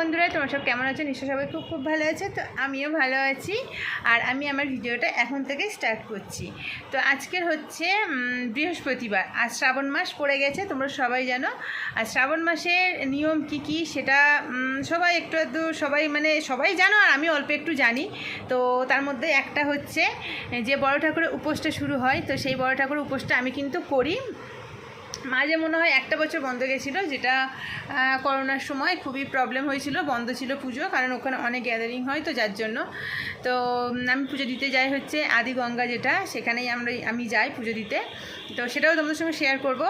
বন্ধুরা, তোমরা সব কেমন আছো? নিশ্চয় সবাই খুব খুব ভালো আছে। তো আমিও ভালো আছি। আর আমি আমার ভিডিওটা এখন থেকে স্টার্ট করছি। তো আজকের হচ্ছে বৃহস্পতিবার। আর শ্রাবণ মাস পড়ে গেছে, তোমরা সবাই জানো। আর শ্রাবণ মাসের নিয়ম কি কি সেটা সবাই একটু একটু সবাই মানে সবাই জানো, আর আমি অল্প একটু জানি। তো তার মধ্যে একটা হচ্ছে, যে বড় ঠাকুরের উপোসটা শুরু হয়, তো সেই বড় ঠাকুরের উপোসটা আমি কিন্তু করি। মাঝে মনে হয় একটা বছর বন্ধ গেছিল যেটা করোনার সময় খুবই প্রবলেম হয়েছিল। বন্ধ ছিল পুজো কারণ ওখানে অনেক গ্যাদারিং হয় তো যার জন্য। তো আমি পুজো দিতে যাই হচ্ছে আদি গঙ্গা যেটা সেখানেই আমরা আমি যাই পুজো দিতে। তো সেটাও তোমাদের সঙ্গে শেয়ার করব।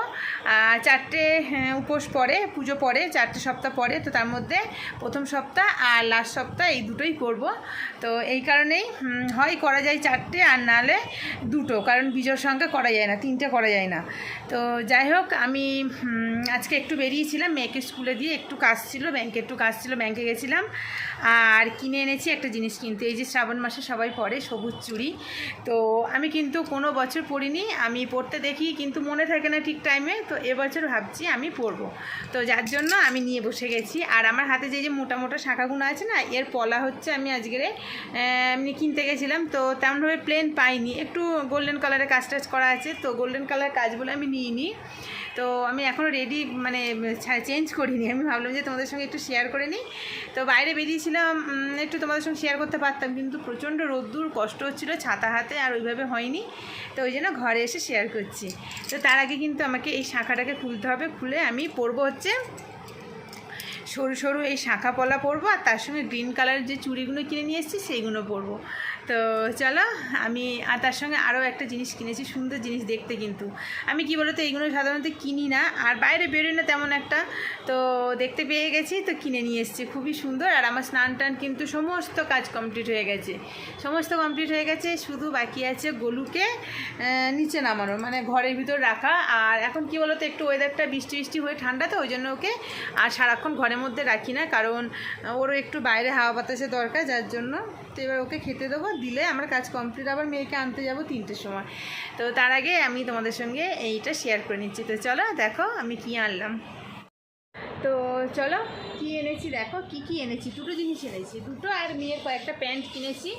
চারটে হ্যাঁ, উপোস পরে পুজো পরে চারটে সপ্তাহ পরে তো তার মধ্যে প্রথম সপ্তাহ আর লাস্ট সপ্তাহ এই দুটোই করব। তো এই কারণেই হয় করা যায় চারটে আর নাহলে দুটো কারণ বিজোর সংখ্যা করা যায় না তিনটে করা যায় না। তো যাই হোক আমি আজকে একটু বেরিয়েছিলাম, মেয়েকে স্কুলে দিয়ে একটু কাজ ছিল, ব্যাংকে একটু কাজ ছিল, ব্যাংকে গেছিলাম। আর কিনে এনেছি একটা জিনিস কিনতে, এই যে শ্রাবণ মাসে সবাই পরে সবুজ চুড়ি। তো আমি কিন্তু কোনো বছর পরিনি, আমি পড়তে দেখি, কিন্তু মনে থাকে না ঠিক টাইমে তো এবছর ভাবছি আমি পরবো। তো যার জন্য আমি নিয়ে বসে গেছি। আর আমার হাতে যে যে মোটা মোটা শাখাগুলো আছে না, এর পলা হচ্ছে আমি আজকের এমনি কিনতে গেছিলাম, তো তেমনভাবে প্লেন পাইনি। একটু গোল্ডেন কালারের কাজ টাজ করা আছে, তো গোল্ডেন কালার কাজ বলে আমি নিই তো আমি এখনও রেডি মানে চেঞ্জ করিনি। আমি ভাবলাম যে তোমাদের সঙ্গে একটু শেয়ার করে নিই। তো বাইরে বেরিয়েছিলাম একটু তোমাদের সঙ্গে শেয়ার করতে পারতাম, কিন্তু প্রচণ্ড রোদ্দুর, কষ্ট হচ্ছিল ছাতা হাতে, আর ওইভাবে হয়নি। তো ওই জন্য ঘরে এসে শেয়ার করছি। তো তার আগে কিন্তু আমাকে এই শাখাটাকে খুলতে হবে। খুলে আমি পরবো হচ্ছে সরু সরু এই শাঁখা পলা পরবো, আর তার সঙ্গে গ্রিন কালারের যে চুড়িগুলো কিনে নিয়ে এসেছি সেইগুলো পরবো। তো চলো, আমি, আর তার সঙ্গে আরও একটা জিনিস কিনেছি, সুন্দর জিনিস দেখতে কিন্তু। আমি কি বলতো, এইগুলো সাধারণত কিনি না, আর বাইরে বেরোই না তেমন একটা। তো দেখতে পেয়ে গেছি, তো কিনে নিয়ে এসেছি, খুবই সুন্দর। আর আমার স্নান টান কিন্তু সমস্ত কাজ কমপ্লিট হয়ে গেছে। সমস্ত কমপ্লিট হয়ে গেছে, শুধু বাকি আছে গোলুকে নিচে নামানো মানে ঘরের ভিতর রাখা। আর এখন কি বলতো, একটু ওয়েদারটা বৃষ্টি বৃষ্টি হয়ে ঠান্ডা, তো ওই জন্য ওকে আর সারাক্ষণ ঘরের মধ্যে রাখি না, কারণ ওরও একটু বাইরে হাওয়া বাতাসে দরকার, যার জন্য তো এবার ওকে খেতে দেবো। দিলে আমার কাজ কমপ্লিট আবার মেয়েকে আনতে যাব তিনটের সময়। তো তার আগে আমি তোমাদের সঙ্গে এইটা শেয়ার করে নিচ্ছি। তো চলো দেখো আমি কি আনলাম। তো চলো কি এনেছি দেখো, কি কি এনেছি? দুটো জিনিস এনেছি। দুটো আর মেয়ের কয়েকটা প্যান্ট কিনেছি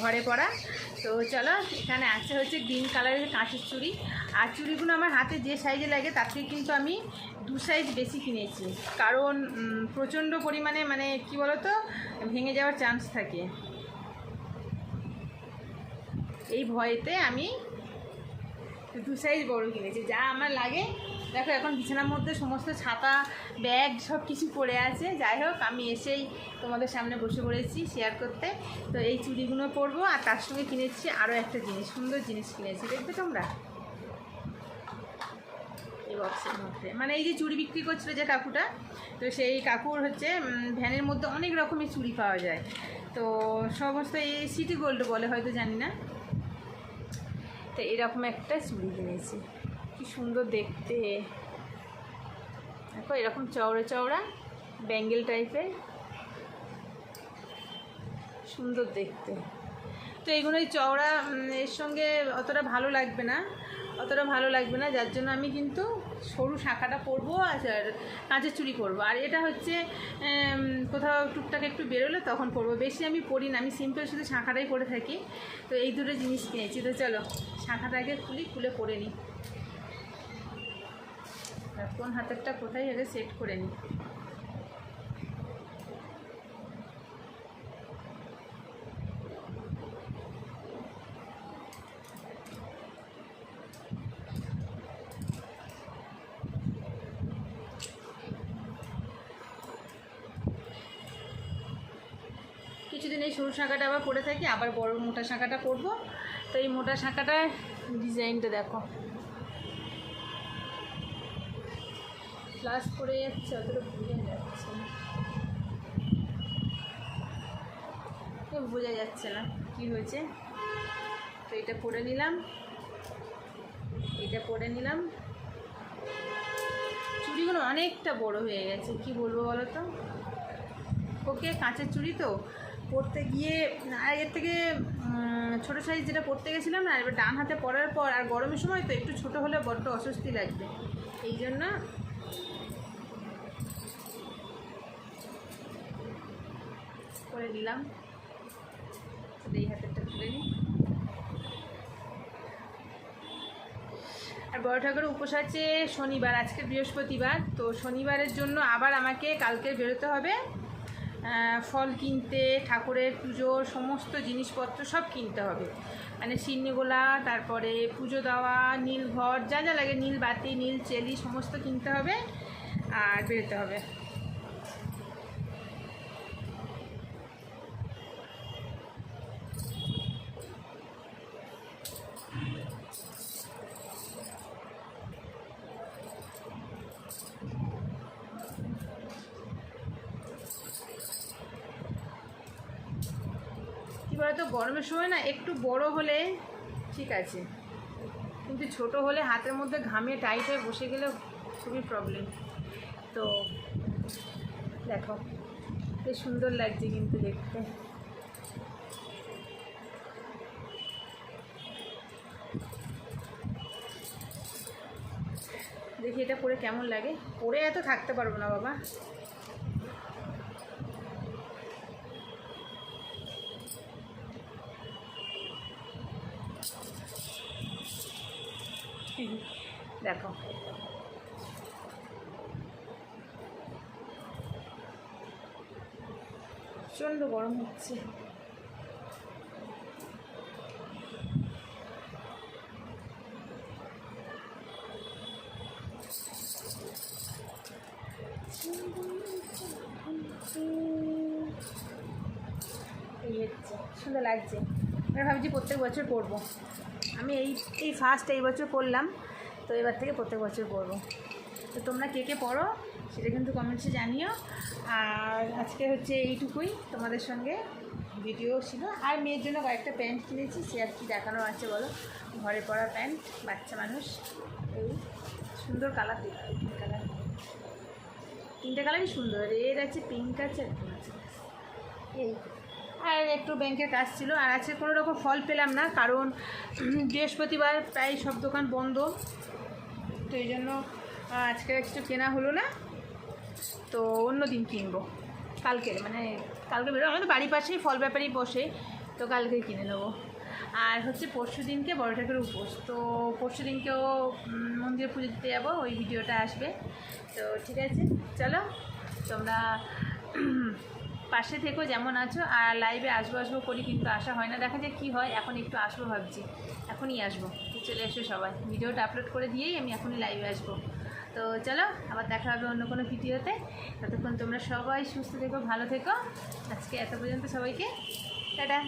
ঘরে পরা। তো চলো, এখানে আছে হচ্ছে গ্রিন কালারের কাঁচের চুড়ি। আর চুড়িগুলো আমার হাতে যে সাইজে লাগে, তার থেকে কিন্তু আমি দু সাইজ বেশি কিনেছি। কারণ প্রচণ্ড পরিমাণে মানে কি বলতো, ভেঙে যাওয়ার চান্স থাকে। এই ভয়েতে আমি দু সাইজ বড় কিনেছি। যা আমার লাগে দেখো, এখন বিছানার মধ্যে সমস্ত ছাতা, ব্যাগ সব কিছু পড়ে আছে। যাই হোক, আমি এসেই তোমাদের সামনে বসে পড়েছি শেয়ার করতে। তো এই চুড়িগুলো পরবো আর তার সঙ্গে কিনেছি আরও একটা জিনিস, সুন্দর জিনিস কিনেছি। দেখবে তোমরা? এই বক্সের মধ্যে। মানে এই যে চুড়ি বিক্রি করছিল যে কাকুটা, তো সেই কাকুর হচ্ছে ভ্যানের মধ্যে অনেক রকমের চুড়ি পাওয়া যায়। তো সমস্ত এই সিটি গোল্ড বলে, হয়তো জানি না। তো এরকম একটা চুড়ি কিনেছি। কি সুন্দর দেখতে। দেখো, এরকম চওড়া চওড়া, ব্যাঙ্গেল টাইপের। সুন্দর দেখতে। তো এইগুলো এই চওড়া এর সঙ্গে অতটা ভালো লাগবে না। অতটা ভালো লাগবে না, যার জন্য আমি কিন্তু সরু শাখাটা পরবো আর কাঁচের চুড়ি করব আর এটা হচ্ছে কোথাও টুকটাক একটু বেরোলে তখন পরবো। বেশি আমি পরি না, আমি সিম্পল শুধু শাখাটাই পরে থাকি। তো এই দুটো জিনিস কিনেছি তো চলো, শাখাটাকে খুলি, খুলে পরে নিই। আর কোন হাতেরটা কোথায় আগে সেট করে নিই। কিছুদিন এই সরু শাঁখাটা আবার পরে থাকি, আবার বড় মোটা শাঁখাটা পরবো তো এই মোটা শাঁখাটার ডিজাইনটা দেখো। ক্লাস করে যাচ্ছে, অতটা বোঝা যাচ্ছে। না বোঝা যাচ্ছে না, কি হয়েছে? তো এটা পরে নিলাম। এটা পরে নিলাম। চুড়িগুলো অনেকটা বড় হয়ে গেছে, কি বলব বলো তো? ওকে, কাঁচের চুড়ি তো? পরতে গিয়ে আগের থেকে ছোটো সাইজ যেটা পরতে গেছিলাম না, এবার ডান হাতে পরার পর, আর গরমের সময় তো একটু ছোট হলে বড্ড অস্বস্তি লাগবে। এই জন্য করে দিলাম এই হাতেরটা খুলে নিই। আর বড় ঠাকুর উপোস আছে শনিবার, আজকে বৃহস্পতিবার, তো শনিবারের জন্য আবার আমাকে কালকে বেরোতে হবে। ফল কিনতে, ঠাকুরের পুজোর সমস্ত জিনিসপত্র সব কিনতে হবে। মানে সিন্নিগোলা তারপরে পুজো দেওয়া, নীল ঘর, যা যা লাগে, নীল বাতি, নীল চেলি, সমস্ত কিনতে হবে আর বেরোতে হবে। কী বলতো গরমের সময় না, একটু বড় হলে ঠিক আছে। কিন্তু ছোট হলে হাতের মধ্যে ঘামে টাইট হয়ে বসে গেলে খুবই প্রবলেম তো দেখো, বেশ সুন্দর লাগছে কিন্তু দেখতে। দেখি এটা পরে কেমন লাগে। পরে এত থাকতে পারব না বাবা। দেখো। প্রচণ্ড গরম হচ্ছে। এই সুন্দর লাগছে। আমরা ভাবছি প্রত্যেক বছর পরবো। আমি এই এই ফার্স্ট এই বছর করলাম, তো এবার থেকে প্রত্যেক বছর পরবো তো তোমরা কে কে পড়ো সেটা কিন্তু কমেন্টসে জানিও। আর আজকে হচ্ছে এইটুকুই তোমাদের সঙ্গে ভিডিও ছিল। আর মেয়ের জন্য কয়েকটা প্যান্ট কিনেছি, সে আর কি দেখানো আছে বলো? ঘরে পরা প্যান্ট বাচ্চা মানুষ। এই সুন্দর কালার কালার তিনটে কালারই সুন্দর রেড আছে পিঙ্ক আছে আছে। এই। আর একটু ব্যাংকের কাজ ছিল। আর আজকে কোনো রকম ফল পেলাম না, কারণ বৃহস্পতিবার প্রায় সব দোকান বন্ধ। তো এই জন্য আজকে কিছু কেনা হলো না। তো অন্য দিন কিনবো। কালকে মানে কালকে বেরো আমাদের বাড়ির পাশেই ফল ব্যাপারেই বসে, তো কালকেই কিনে নেব। আর হচ্ছে পরশু দিনকে বড় ঠাকুরের উপোস। তো পরশু দিনকেও মন্দিরে পুজো দিতে যাব, ওই ভিডিওটা আসবে। তো ঠিক আছে, চলো, তোমরা পাশে থেকো, যেমন আছো, আর লাইভে আসব আসব করি কিন্তু আসা হয় না। দেখা যায় কী হয়, এখন একটু আসব ভাবছি। এখনই আসব। চলে এসো সবাই। ভিডিওটা আপলোড করে দিয়েই আমি এখনই লাইভে আসব। তো চলো, আবার দেখা হবে অন্য কোনো ভিডিওতে। ততক্ষণ তোমরা সবাই সুস্থ থেকো, ভালো থেকো। আজকে এত পর্যন্ত সবাইকে, টাটা।